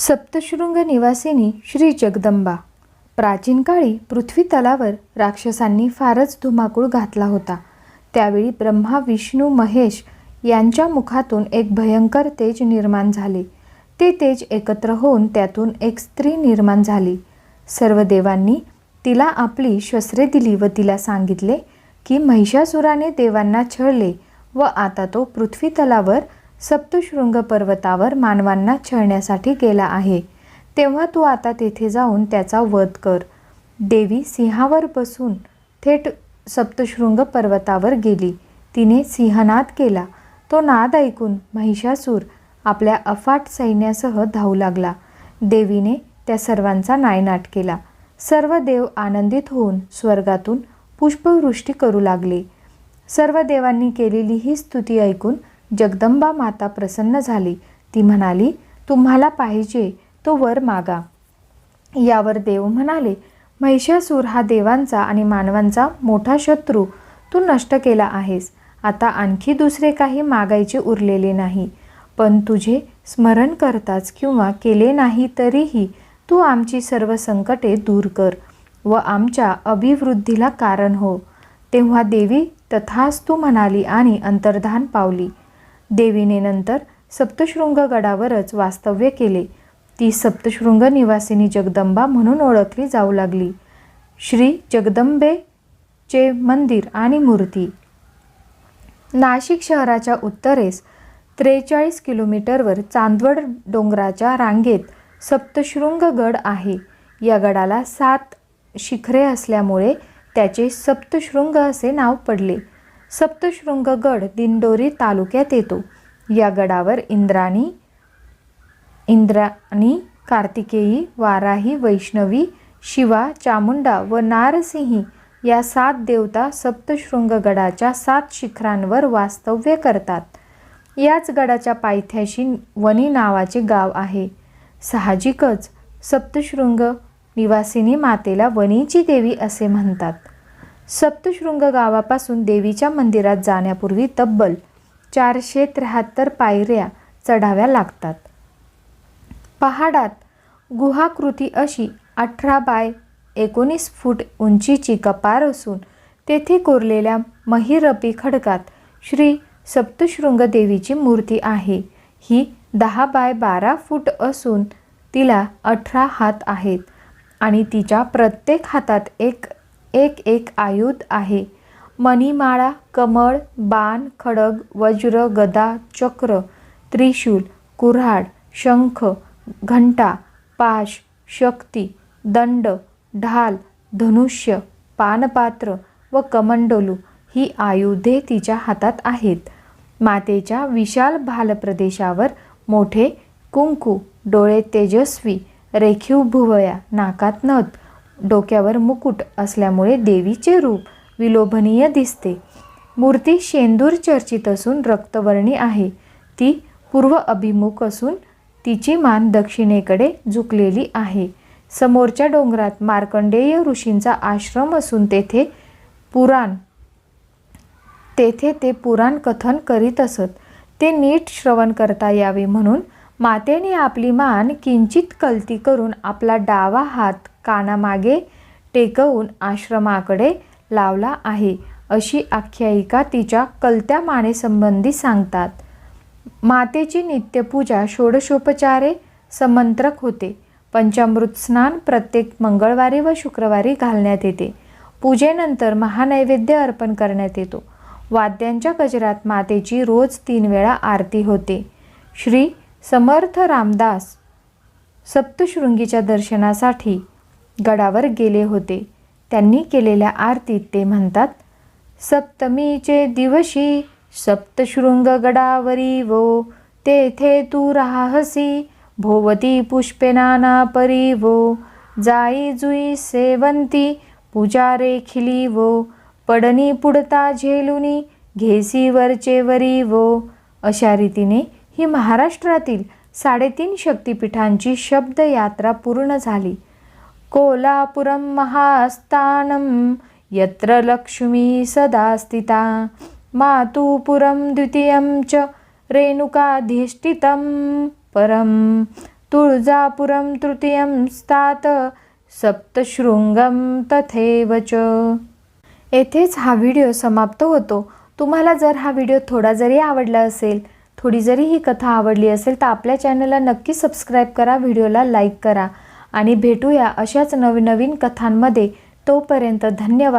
सप्तशृंग निवासिनी श्री जगदंबा. प्राचीन काळी पृथ्वी तलावर राक्षसांनी फारच धुमाकूळ घातला होता. त्यावेळी ब्रह्मा विष्णू महेश यांच्या मुखातून एक भयंकर तेज निर्माण झाले. ते तेज एकत्र होऊन त्यातून एक स्त्री निर्माण झाली. सर्व देवांनी तिला आपली शस्त्रे दिली व तिला सांगितले की महिषासुराने देवांना छळले व आता तो पृथ्वी तलावर सप्तशृंग पर्वतावर मानवांना छळण्यासाठी गेला आहे. तेव्हा तू आता तेथे जाऊन त्याचा वध कर. देवी सिंहावर बसून थेट सप्तशृंग पर्वतावर गेली. तिने सिंहनाद केला. तो नाद ऐकून महिषासूर आपल्या अफाट सैन्यासह धावू लागला. देवीने त्या सर्वांचा नायनाट केला. सर्व देव आनंदित होऊन स्वर्गातून पुष्पवृष्टी करू लागले. सर्व देवांनी केलेली ही स्तुती ऐकून जगदंबा माता प्रसन्न झाली. ती म्हणाली तुम्हाला पाहिजे तो वर मागा. यावर देव म्हणाले महिषासूर हा देवांचा आणि मानवांचा मोठा शत्रू. तू नष्ट केला आहेस. आता आणखी दुसरे काही मागायचे उरलेले नाही. पण तुझे स्मरण करताच किंवा केले नाही तरीही तू आमची सर्व संकटे दूर कर व आमच्या अभिवृद्धीला कारण हो. तेव्हा देवी तथास्तू म्हणाली आणि अंतर्धान पावली. देवीने नंतर सप्तशृंग गडावरच वास्तव्य केले. ती सप्तशृंग निवासिनी जगदंबा म्हणून ओळखली जाऊ लागली. श्री जगदंबेचे मंदिर आणि मूर्ती. नाशिक शहराच्या उत्तरेस त्रेचाळीस किलोमीटरवर चांदवड डोंगराच्या रांगेत सप्तशृंग गड आहे. या गडाला सात शिखरे असल्यामुळे त्याचे सप्तशृंग असे नाव पडले. सप्तशृंग गड दिंडोरी तालुक्यात येतो. या गडावर इंद्राणी इंद्राणी कार्तिकेयी वाराही वैष्णवी शिवा चामुंडा व नारसिंही या सात देवता सप्तशृंग गडाच्या सात शिखरांवर वास्तव्य करतात. याच गडाच्या पायथ्याशी वनी नावाचे गाव आहे. साहजिकच सप्तशृंग निवासिनी मातेला वनीची देवी असे म्हणतात. सप्तशृंग गावापासून देवीच्या मंदिरात जाण्यापूर्वी तब्बल चारशे त्र्याहत्तर पायऱ्या चढाव्या लागतात. पहाडात गुहाकृती अशी अठरा बाय एकोणीस फूट उंचीची कपार असून तेथे कोरलेल्या महिरपी खडकात श्री सप्तशृंग देवीची मूर्ती आहे. ही दहा बाय बारा फूट असून तिला अठरा हात आहेत आणि तिच्या प्रत्येक हातात एक एक एक आयुध आहे. मणिमाळा कमळ बाण खडग वज्र गदा चक्र त्रिशूल कुऱ्हाड शंख घंटा पाश शक्ती दंड ढाल धनुष्य पानपात्र व कमंडोलू ही आयुधे तिच्या हातात आहेत. मातेच्या विशाल भालप्रदेशावर मोठे कुंकू डोळे तेजस्वी रेखीव भुवया नाकात नथ डोक्यावर मुकुट असल्यामुळे देवीचे रूप विलोभनीय दिसते. मूर्ती शेंदूर चर्चित असून रक्तवर्णी आहे. ती पूर्व अभिमुख असून तिची मान दक्षिणेकडे झुकलेली आहे. समोरच्या डोंगरात मार्कंडेय ऋषींचा आश्रम असून तेथे पुराण तेथे ते पुराण कथन करीत असत. ते नीट श्रवण करता यावे म्हणून मातेने आपली मान किंचित कलती करून आपला डावा हात कानामागे टेकवून आश्रमाकडे लावला आहे अशी आख्यायिका तिच्या कलत्या मानेसंबंधी सांगतात. मातेची नित्यपूजा षोडशोपचारे समंत्रक होते. पंचामृत स्नान प्रत्येक मंगळवारी व शुक्रवारी घालण्यात येते. पूजेनंतर महानैवेद्य अर्पण करण्यात येतो. वाद्यांच्या गजरात मातेची रोज तीन वेळा आरती होते. श्री समर्थ रामदास सप्तशृंगीच्या दर्शनासाठी गडावर गेले होते. त्यांनी केलेल्या आरतीत ते म्हणतात सप्तमीचे दिवशी सप्तशृंग गडावरी वो तेथे तू राहसी भोवती पुष्पे नाना परी वो जाई जुई सेवंती पूजा रेखिली वो पडणी पुडता झेलुनी घेसी वरचे वरी वो अशा रीतीने ही महाराष्ट्रातील साडेतीन शक्तिपीठांची शब्दयात्रा पूर्ण झाली. कोल्हापुरम महास्थानम यत्र लक्ष्मी सदा स्थिता मातुपुरम द्वितीयं च रेणुकाधिष्ठितं परं तुळजापुरं तृतीयं स्तात सप्तशृंगम तथैव च. येथेच हा व्हिडिओ समाप्त होतो. तुम्हाला जर हा व्हिडिओ थोडा जरी आवडला असेल थोडी जरी ही कथा आवडली असेल तर आपल्या चॅनलला नक्की सबस्क्राईब करा व्हिडिओला लाईक करा आणि भेटूया अशाच नवीन नवीन कथांमध्ये. तोपर्यंत धन्यवाद.